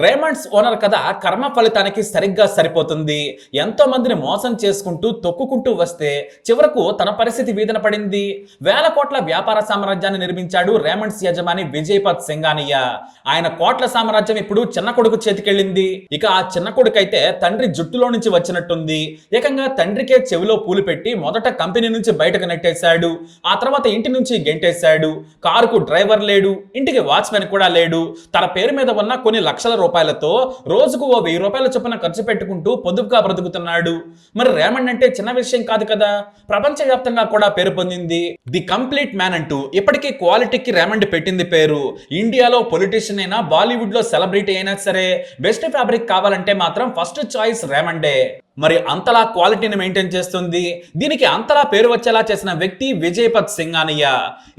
Raymond's owner కథ కర్మ ఫలితానికి సరిగ్గా సరిపోతుంది. ఎంతో మందిని మోసం చేసుకుంటూ తొక్కుకుంటూ వస్తే చివరకు తన పరిస్థితి వీధన పడింది. వేల కోట్ల వ్యాపార సామ్రాజ్యాన్ని నిర్మించాడు రేమండ్స్ యజమాని విజయపత్ సింగానియా ఆయన కోట్ల సామ్రాజ్యం ఇప్పుడు చిన్న కొడుకు చేతికెళ్ళింది. ఇక ఆ చిన్న కొడుకైతే తండ్రి జుట్టులో నుంచి వచ్చినట్టుంది. ఏకంగా తండ్రికే చెవిలో పూలు పెట్టి మొదట కంపెనీ నుంచి బయటకు నెట్టేశాడు. ఆ తర్వాత ఇంటి నుంచి గెంటేశాడు. కారుకు డ్రైవర్ లేడు. ఇంటికి వాచ్మెన్ కూడా లేడు. తన పేరు మీద ఉన్న కొన్ని లక్షల రూపాయలతో రోజుకు ఓ వెయ్యి రూపాయల చొప్పున ఖర్చు పెట్టుకుంటూ పొదుపుగా బ్రతుకుతున్నాడు. మరి రేమండ్ అంటే చిన్న విషయం కాదు కదా? ప్రపంచవ్యాప్తంగా కూడా పేరు పొందింది. ది కంప్లీట్ మ్యాన్ అంటూ ఇప్పటికీ క్వాలిటీకి రేమండ్ పెట్టింది పేరు. ఇండియాలో పొలిటీషియన్ అయినా బాలీవుడ్లో సెలబ్రిటీ అయినా సరే బెస్ట్ ఫ్యాబ్రిక్ కావాలంటే మాత్రం ఫస్ట్ చాయిస్ రేమండే మరి అంతలా క్వాలిటీని మెయింటైన్ చేస్తుంది. దీనికి అంతలా పేరు వచ్చేలా చేసిన వ్యక్తి విజయపత్ సింగానియా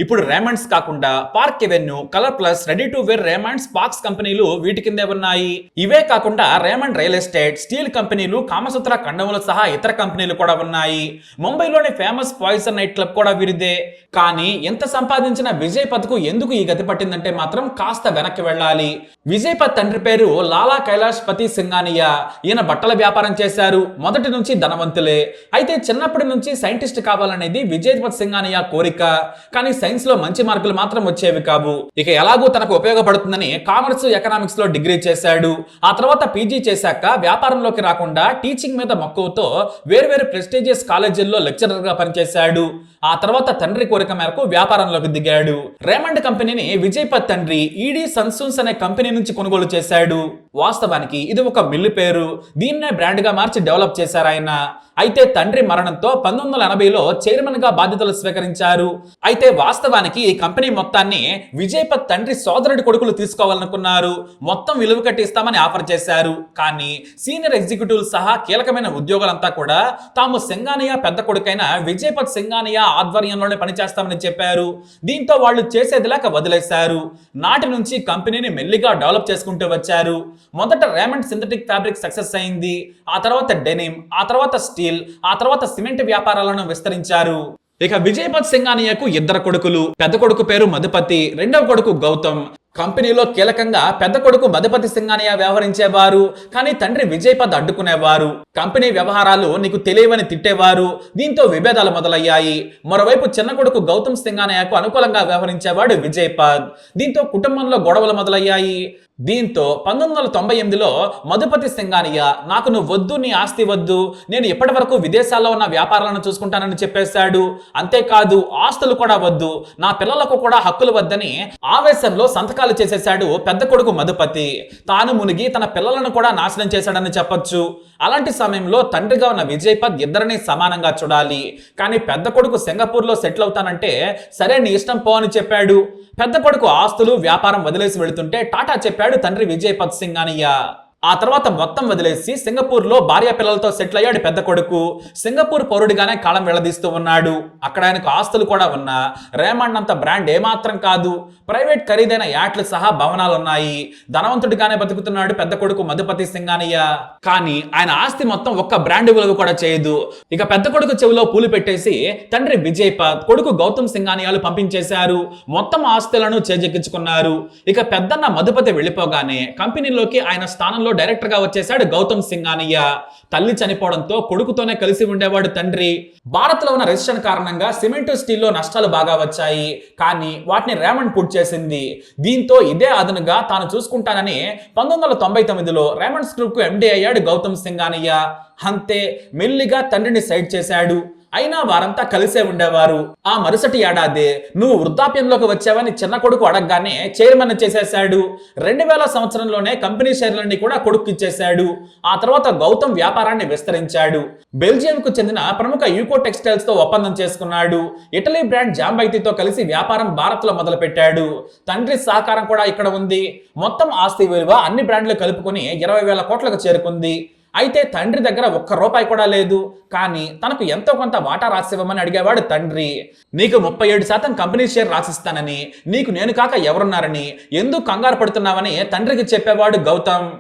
ఇప్పుడు రేమండ్స్ కాకుండా Park Avenue colour plus ready to wear Raymonds Parx కంపెనీలు వీటి కిందే ఉన్నాయి. ఇవే కాకుండా రేమండ్ రియల్ ఎస్టేట్ స్టీల్ కంపెనీలు కామసూత్ర కండములు సహా ఇతర కంపెనీలు కూడా ఉన్నాయి. ముంబైలోని ఫేమస్ పాయిసన్ నైట్ క్లబ్ కూడా వీరిదే. కానీ ఎంత సంపాదించిన విజయపత్కు ఎందుకు ఈ గతి పట్టిందంటే మాత్రం కాస్త వెనక్కి వెళ్ళాలి. విజయపత్ తండ్రి పేరు లాలా కైలాష్ పతి సింగానియా ఈయన బట్టల వ్యాపారం చేశారు. మొదటి నుంచి ధనవంతులే. అయితే చిన్నప్పటి నుంచి సైంటిస్ట్ కావాలనేది విజయపత్ సింగానియా కోరిక. కానీ సైన్స్లో మంచి మార్కులు మాత్రం వచ్చేవి కావు. ఇక ఎలాగూ తనకు ఉపయోగపడుతుందని కామర్స్ ఎకనామిక్స్లో డిగ్రీ చేశాడు. ఆ తర్వాత పీజీ చేశాక వ్యాపారంలోకి రాకుండా టీచింగ్ మీద మక్కువతో వేర్వేరు ప్రెస్టీజియస్ కాలేజీల్లో లెక్చరర్గా పనిచేశాడు. ఆ తర్వాత తండ్రి కోరిక మేరకు వ్యాపారంలోకి దిగాడు. రేమండ్ కంపెనీని విజయపత్ తండ్రి ఈడీ సన్సూన్స్ అనే కంపెనీ నుంచి కొనుగోలు చేశాడు. వాస్తవానికి ఇది ఒక మిల్లు పేరు. దీన్నే బ్రాండ్గా మార్చి డెవలప్ చేశారు ఆయన. అయితే తండ్రి మరణంతో పంతొమ్మిది వందల ఎనభైలో చైర్మన్గా బాధ్యతలు స్వీకరించారు. అయితే వాస్తవానికి ఈ కంపెనీ మొత్తాన్ని విజయపత్ తండ్రి సోదరుడి కొడుకులు తీసుకోవాలనుకున్నారు. మొత్తం విలువ కట్టిస్తామని ఆఫర్ చేశారు. కానీ సీనియర్ ఎగ్జిక్యూటివ్ సహా కీలకమైన ఉద్యోగులంతా కూడా తాము సింగానియా పెద్ద కొడుకైన విజయపత్ సింగానియా ఆధ్వర్యంలోనే పనిచేస్తామని చెప్పారు. దీంతో వాళ్ళు చేసేదిలాక వదిలేశారు. నాటి నుంచి కంపెనీని మెల్లిగా డెవలప్ చేసుకుంటూ వచ్చారు. మొదట రేమండ్ సింథటిక్ ఫ్యాబ్రిక్ సక్సెస్ అయింది. ఆ తర్వాత డెనిమ్ ఆ తర్వాత స్టీల్ ఆ తర్వాత సిమెంట్ వ్యాపారాలను విస్తరించారు. ఇక విజయపత్ సింగానియాకు ఇద్దరు కొడుకులు పెద్ద కొడుకు పేరు మధుపతి రెండవ కొడుకు గౌతమ్. కంపెనీలో కీలకంగా పెద్ద కొడుకు మధుపతి సింగానియా వ్యవహరించేవారు కానీ తండ్రి విజయపద్ అడ్డుకునేవారు. కంపెనీ వ్యవహారాలు నీకు తెలియవని తిట్టేవారు దీంతో విభేదాలు మొదలయ్యాయి. మరోవైపు చిన్న కొడుకు గౌతమ్ సింగానియాకు అనుకూలంగా వ్యవహరించేవాడు విజయపద్ దీంతో కుటుంబంలో గొడవలు మొదలయ్యాయి. దీంతో పంతొమ్మిది వందల తొంభై ఎనిమిదిలో మధుపతి సింగానియ నాకు నువ్వు వద్దు నీ ఆస్తి వద్దు నేను ఇప్పటి వరకు విదేశాల్లో ఉన్న వ్యాపారాలను చూసుకుంటానని చెప్పేశాడు. అంతేకాదు ఆస్తులు కూడా వద్దు నా పిల్లలకు కూడా హక్కులు వద్దని ఆవేశంలో సంతకాలు చేసేశాడు పెద్ద కొడుకు మధుపతి. తాను మునిగి తన పిల్లలను కూడా నాశనం చేశాడని చెప్పొచ్చు. అలాంటి సమయంలో తండ్రిగా ఉన్న విజయపద్ ఇద్దరిని సమానంగా చూడాలి. కానీ పెద్ద కొడుకు సింగపూర్లో సెటిల్ అవుతానంటే సరే నీ ఇష్టం పో అని చెప్పాడు. పెద్ద కొడుకు ఆస్తులు వ్యాపారం వదిలేసి వెళుతుంటే టాటా చెప్పాడు చెప్పాడు తండ్రి విజయ్ పత్ సింగ్ అని ఆ తర్వాత మొత్తం వదిలేసి సింగపూర్లో భార్య పిల్లలతో సెటిల్ అయ్యాడు పెద్ద కొడుకు. సింగపూర్ పౌరుడిగానే కాలం వెళ్ళదీస్తూ ఉన్నాడు. అక్కడ ఆయనకు ఆస్తులు కూడా ఉన్నా. రేమండ్ అంత బ్రాండ్ ఏమాత్రం కాదు. ప్రైవేట్ ఖరీదైన యాట్లు సహా భవనాలు ఉన్నాయి ధనవంతుడిగానే బతుకుతున్నాడు పెద్ద కొడుకు మధుపతి సింగానయ్య. కానీ ఆయన ఆస్తి మొత్తం ఒక్క బ్రాండ్ విలువ కూడా చేయదు. ఇక పెద్ద కొడుకు చెవిలో పూలు పెట్టేసి తండ్రి విజయపత్ కొడుకు గౌతమ్ సింగానియాలు పంపించేశారు. మొత్తం ఆస్తులను చేజెక్కించుకున్నారు. ఇక పెద్దన్న మధుపతి వెళ్ళిపోగానే కంపెనీలోకి ఆయన స్థానంలో డైరెక్టర్గా వచ్చేశాడు గౌతమ్ సింగానియా తల్లి చనిపోవడంతో కొడుకుతోనే కలిసి ఉండేవాడు తండ్రి. భారత్లో ఉన్న రెసిషన్ కారణంగా సిమెంట్ స్టీల్లో నష్టాలు బాగా వచ్చాయి. కానీ వాటిని రేమండ్ పుట్ చేసింది. దీంతో ఇదే అదనుగా తాను చూసుకుంటానని పంతొమ్మిది వందల తొంభై తొమ్మిదిలో రేమండ్ గ్రూప్కు ఎండీ అయ్యాడు గౌతమ్ సింగానియా అంతే మెల్లిగా తండ్రిని సైడ్ చేశాడు. అయినా వారంతా కలిసే ఉండేవారు. ఆ మరుసటి ఏడాది నువ్వు వృద్ధాప్యంలోకి వచ్చావని చిన్న కొడుకు అడగగానే చైర్మన్ చేసేశాడు. రెండు వేల సంవత్సరంలోనే కంపెనీ షేర్లన్నీ కూడా కొడుకు ఇచ్చేశాడు. ఆ తర్వాత గౌతమ్ వ్యాపారాన్ని విస్తరించాడు. బెల్జియంకు చెందిన ప్రముఖ యూకో టెక్స్టైల్స్తో ఒప్పందం చేసుకున్నాడు. ఇటలీ బ్రాండ్ జాంబైతీతో కలిసి వ్యాపారం భారత్లో మొదలు పెట్టాడు తండ్రి సహకారం కూడా ఇక్కడ ఉంది. మొత్తం ఆస్తి విలువ అన్ని బ్రాండ్లు కలుపుకొని ఇరవై వేల కోట్లకు చేరుకుంది. అయితే తండ్రి దగ్గర ఒక్క రూపాయి కూడా లేదు. కానీ తనకు ఎంతో కొంత వాటా రాసివ్వమని అడిగేవాడు తండ్రి. నీకు ముప్పై ఏడు శాతం కంపెనీ షేర్ రాసిస్తానని నీకు నేను కాక ఎవరున్నారని ఎందుకు కంగారు పడుతున్నావని తండ్రికి చెప్పేవాడు గౌతమ్.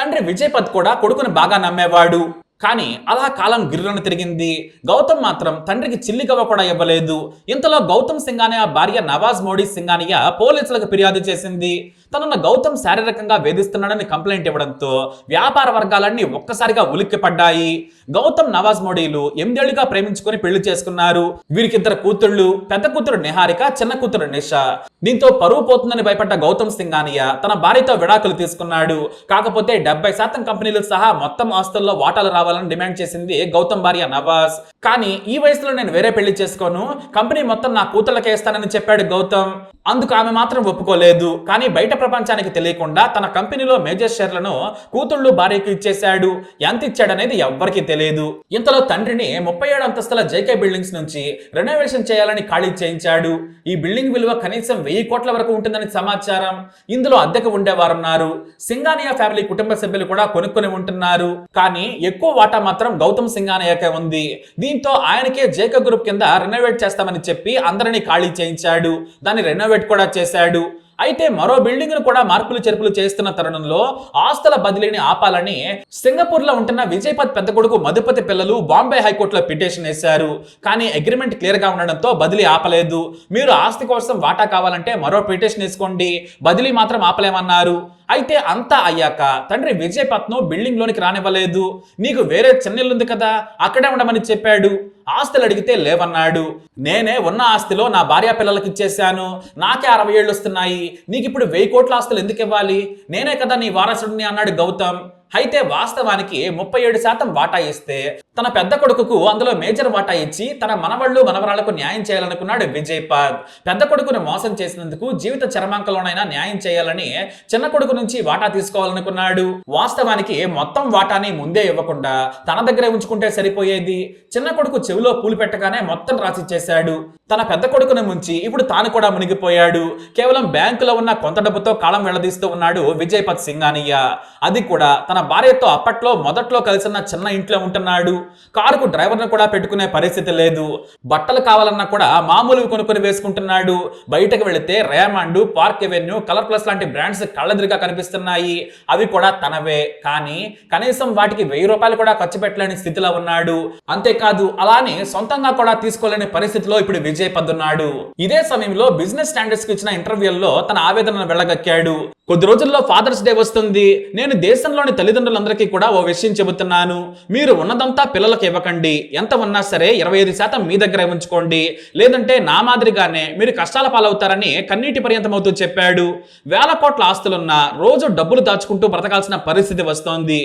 తండ్రి విజయపత్ కూడా కొడుకుని బాగా నమ్మేవాడు. కానీ అలా కాలం గిర్రను తిరిగింది. గౌతమ్ మాత్రం తండ్రికి చిల్లిగవ్వ కూడా ఇవ్వలేదు. ఇంతలో గౌతమ్ సింగానియా భార్య నవాజ్ మోడీ సింగానియా పోలీసులకు ఫిర్యాదు చేసింది. తనను గౌతమ్ శారీరకంగా వేధిస్తున్నాడని కంప్లైంట్ ఇవ్వడంతో వ్యాపార వర్గాలన్నీ ఒక్కసారిగా ఉలిక్కిపడ్డాయి. గౌతమ్ నవాజ్ మోడీలు ఎనిమిదేళ్ళుగా ప్రేమించుకొని పెళ్ళి చేసుకున్నారు. వీరికిద్దరు కూతుళ్ళు పెద్ద కూతురు నిహారిక చిన్న కూతురు నిషా. దీంతో పరువు పోతుందని భయపడ్డ గౌతమ్ సింగానియా తన భార్యతో విడాకులు తీసుకున్నాడు. కాకపోతే డెబ్బై శాతం కంపెనీలు సహా మొత్తం ఆస్తుల్లో వాటాలు రావాలని డిమాండ్ చేసింది గౌతమ్ భార్య నవాజ్. కానీ ఈ వయసులో నేను వేరే పెళ్ళి చేసుకోను. కంపెనీ మొత్తం నా కూతుళ్ళకే ఇస్తానని చెప్పాడు గౌతమ్. అందుకు ఆమె మాత్రం ఒప్పుకోలేదు. కానీ బయట ప్రపంచానికి తెలియకుండా తన కంపెనీలో మేజర్ షేర్లను కూతుళ్ళు భార్యకు ఇచ్చేశాడు. ఎంత ఇచ్చాడనేది ఎవ్వరికీ తెలియదు. ఇంతలో తండ్రిని ముప్పై ఏడు అంతస్తుల జేకే బిల్డింగ్స్ నుంచి రెనోవేషన్ చేయాలని ఖాళీ చేయించాడు. ఈ బిల్డింగ్ విలువ కనీసం వెయ్యి కోట్ల వరకు ఉంటుందని సమాచారం. ఇందులో అద్దెకు ఉండేవారున్నారు. సింగానియా ఫ్యామిలీ కుటుంబ సభ్యులు కూడా కొనుక్కొని ఉంటున్నారు. కానీ ఎక్కువ వాటా మాత్రం గౌతమ్ సింగానియాకే ఉంది. దీంతో ఆయనకే జేకే గ్రూప్ కింద రెనోవేట్ చేస్తామని చెప్పి అందరినీ ఖాళీ చేయించాడు. దాన్ని రెనోవేట్ కూడా చేశాడు. అయితే మరో బిల్డింగ్ను కూడా మార్పులు చేర్పులు చేస్తున్న తరుణంలో ఆస్తుల బదిలీని ఆపాలని సింగపూర్లో ఉంటున్న విజయపత్ పెద్ద కొడుకు మధుపతి పిల్లలు బాంబే హైకోర్టులో పిటిషన్ వేశారు. కానీ అగ్రిమెంట్ క్లియర్గా ఉండడంతో బదిలీ ఆపలేదు. మీరు ఆస్తి కోసం వాటా కావాలంటే మరో పిటిషన్ వేసుకోండి. బదిలీ మాత్రం ఆపలేమన్నారు. అయితే అంతా అయ్యాక తండ్రి విజయపత్ను బిల్డింగ్ లోనికి రానివ్వలేదు. నీకు వేరే చెన్నెల్లుంది కదా అక్కడే ఉండమని చెప్పాడు. ఆస్తులు అడిగితే లేవన్నాడు. నేనే ఉన్న ఆస్తిలో నా భార్య పిల్లలకి ఇచ్చేశాను. నాకే అరవై ఏళ్ళు వస్తున్నాయి. నీకు ఇప్పుడు వెయ్యి కోట్ల ఆస్తులు ఎందుకు ఇవ్వాలి నేనే కదా నీ వారసుడిని అన్నాడు గౌతమ్. అయితే వాస్తవానికి ముప్పై ఏడు శాతం వాటా ఇస్తే తన పెద్ద కొడుకుకు అందులో మేజర్ వాటా ఇచ్చి తన మనవళ్ళు మనవరాలకు న్యాయం చేయాలనుకున్నాడు విజయపాద్ పెద్ద కొడుకును మోసం చేసినందుకు జీవిత చరమాంకలోనైనా న్యాయం చేయాలని చిన్న కొడుకు నుంచి వాటా తీసుకోవాలనుకున్నాడు. వాస్తవానికి మొత్తం వాటాని ముందే ఇవ్వకుండా తన దగ్గరే ఉంచుకుంటే సరిపోయేది? చిన్న కొడుకు చెవిలో పూలు పెట్టగానే మొత్తం రాసిచ్చేశాడు. తన పెద్ద కొడుకును ముంచి ఇప్పుడు తాను కూడా మునిగిపోయాడు. కేవలం బ్యాంకులో ఉన్న కొంత డబ్బుతో కాలం వెళ్ళదీస్తూ ఉన్నాడు విజయ్ పత్ సింగానియా అది కూడా తన భార్యతో అప్పట్లో మొదట్లో కలిసిన చిన్న ఇంట్లో ఉంటున్నాడు. కారుకు డ్రైవర్ను కూడా పెట్టుకునే పరిస్థితి లేదు. బట్టలు కావాలన్నా కూడా మామూలుగా కొనుక్కొని వేసుకుంటున్నాడు. బయటకు వెళితే Raymond Park Avenue colour plus లాంటి బ్రాండ్స్ కళ్ళెదురుగా కనిపిస్తున్నాయి. అవి కూడా తనవే. కానీ కనీసం వాటికి వెయ్యి రూపాయలు కూడా ఖర్చు పెట్టలేని స్థితిలో ఉన్నాడు. అంతేకాదు అలానే సొంతంగా కూడా తీసుకోలేని పరిస్థితిలో ఇప్పుడు విజయ్ పద్దున్నాడు. ఇదే సమయంలో బిజినెస్ స్టాండర్డ్స్కి ఇచ్చిన ఇంటర్వ్యూల్లో తన ఆవేదనను వెళ్ళగక్కాడు. కొద్ది రోజుల్లో ఫాదర్స్ డే వస్తుంది. నేను దేశంలోని తల్లిదండ్రులందరికీ కూడా ఓ విషయం చెబుతున్నాను. మీరు ఉన్నదంతా పిల్లలకు ఇవ్వకండి. ఎంత ఉన్నా సరే ఇరవై ఐదు శాతం మీ దగ్గరే ఉంచుకోండి. లేదంటే నా మాదిరిగానే మీరు కష్టాల పాలవుతారని కన్నీటి పర్యంతమవుతూ చెప్పాడు. వేల కోట్ల ఆస్తులున్నా రోజు డబ్బులు దాచుకుంటూ బ్రతకాల్సిన పరిస్థితి వస్తోంది.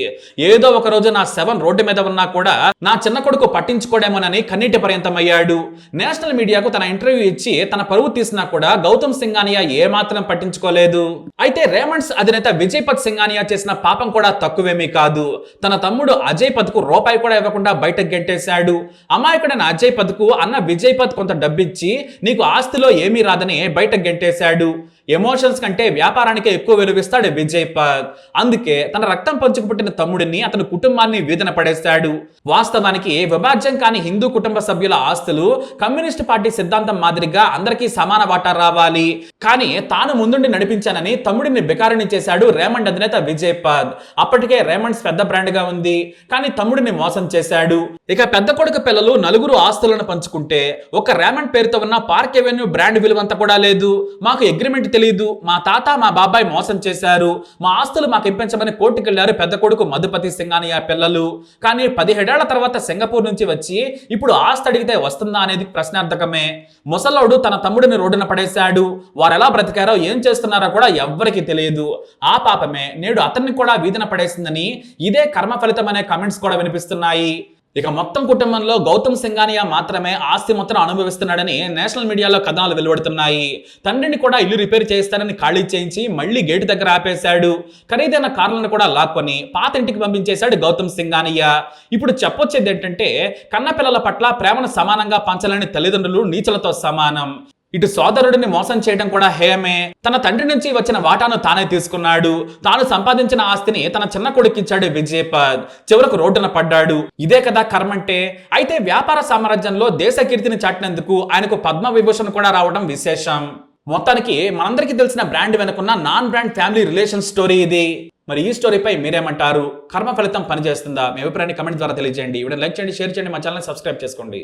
ఏదో ఒక రోజు నా సెవెన్ రోడ్డు మీద ఉన్నా కూడా నా చిన్న కొడుకు పట్టించుకోడేమోనని కన్నీటి పర్యంతమయ్యాడు. నేషనల్ మీడియాకు తన ఇంటర్వ్యూ ఇచ్చి తన పరువు తీసినా కూడా గౌతమ్ సింగానియా ఏమాత్రం పట్టించుకోలేదు. అయితే రేమండ్స్ అధినేత విజయ్ పత్ సింగానియా చేసిన పాపం కూడా తక్కువ. తక్కువేమీ కాదు. తన తమ్ముడు అజయ్ పద్కు రూపాయి కూడా ఇవ్వకుండా బయటకు గెంటేశాడు. అమాయకుడైన అజయ్ పద్కు అన్న విజయ్ పద్ కొంత డబ్బిచ్చి నీకు ఆస్తిలో ఏమీ రాదని బయటకు గెంటేశాడు. ఎమోషన్స్ కంటే వ్యాపారానికే ఎక్కువ విలువిస్తాడు విజయ్ పత్ అందుకే తన రక్తం పంచుకు పుట్టిన తమ్ముడిని అతని కుటుంబాన్ని వేదన పడేస్తాడు వాస్తవానికి విభాజ్యం కాని హిందూ కుటుంబ సభ్యుల ఆస్తులు కమ్యూనిస్ట్ పార్టీ సిద్ధాంతం మాదిరిగా అందరికీ సమాన వాటా రావాలి. కానీ తాను ముందుండి నడిపించానని తమ్ముడిని బికారిని చేశాడు రేమండ్ అధినేత విజయ్ పద్ అప్పటికే రేమండ్స్ పెద్ద బ్రాండ్గా ఉంది. కానీ తమ్ముడిని మోసం చేశాడు. ఇక పెద్ద కొడుకు పిల్లలు నలుగురు ఆస్తులను పంచుకుంటే ఒక రేమండ్ పేరుతో ఉన్న పార్క్ ఎవెన్యూ బ్రాండ్ విలువంతా కూడా లేదు. మాకు అగ్రిమెంట్ తెలియదు. మా తాత మా బాబాయ్ మోసం చేశారు. మా ఆస్తులు మాకు ఇప్పించమని కోర్టుకెళ్ళారు పెద్ద కొడుకు మధుపతి సింగానియా పిల్లలు. కానీ పదిహేడేళ్ళ తర్వాత సింగపూర్ నుంచి వచ్చి ఇప్పుడు ఆస్తి అడిగితే వస్తుందా అనేది ప్రశ్నార్థకమే. ముసలోడు తన తమ్ముడిని రోడ్డున పడేశాడు. వారు ఎలా బ్రతికారో ఏం చేస్తున్నారో కూడా ఎవ్వరికి తెలియదు. ఆ పాపమే నేడు అతన్ని కూడా వీధిన పడేసిందని ఇదే కర్మ ఫలితం అనే కమెంట్స్ కూడా వినిపిస్తున్నాయి. ఇక మొత్తం కుటుంబంలో గౌతమ్ సింగానియా మాత్రమే ఆస్తి మొత్తం అనుభవిస్తున్నాడని నేషనల్ మీడియాలో కథనాలు వెలువడుతున్నాయి. తండ్రిని కూడా ఇల్లు రిపేర్ చేస్తానని ఖాళీ చేయించి మళ్ళీ గేటు దగ్గర ఆపేశాడు. ఖరీదైన కార్లను కూడా లాక్కొని పాత ఇంటికి పంపించేశాడు గౌతమ్ సింగానియా ఇప్పుడు చెప్పొచ్చేది ఏంటంటే కన్నపిల్లల పట్ల ప్రేమను సమానంగా పంచాలని తల్లిదండ్రులు నీచలతో సమానం. ఇటు సోదరుడిని మోసం చేయడం కూడా హేయమే. తన తండ్రి నుంచి వచ్చిన వాటాను తానే తీసుకున్నాడు. తాను సంపాదించిన ఆస్తిని తన చిన్న కొడుకిచ్చాడు విజయపద్. చివరకు రోడ్డున పడ్డాడు. ఇదే కదా కర్మంటే. అయితే వ్యాపార సామ్రాజ్యంలో దేశ కీర్తిని చాటినందుకు ఆయనకు పద్మ విభూషణ్ కూడా రావడం విశేషం. మొత్తానికి మనందరికీ తెలిసిన బ్రాండ్ వెనుకున్న non brand family relation story ఇది. మరి ఈ స్టోరీపై మీరేమంటారు? కర్మ ఫలితం పనిచేస్తుందా? మీ అభిప్రాయాన్ని కమెంట్ ద్వారా తెలియజేయండి. వీడియో లైక్ చేయండి షేర్ చేయండి మా ఛానల్ సబ్స్క్రైబ్ చేసుకోండి.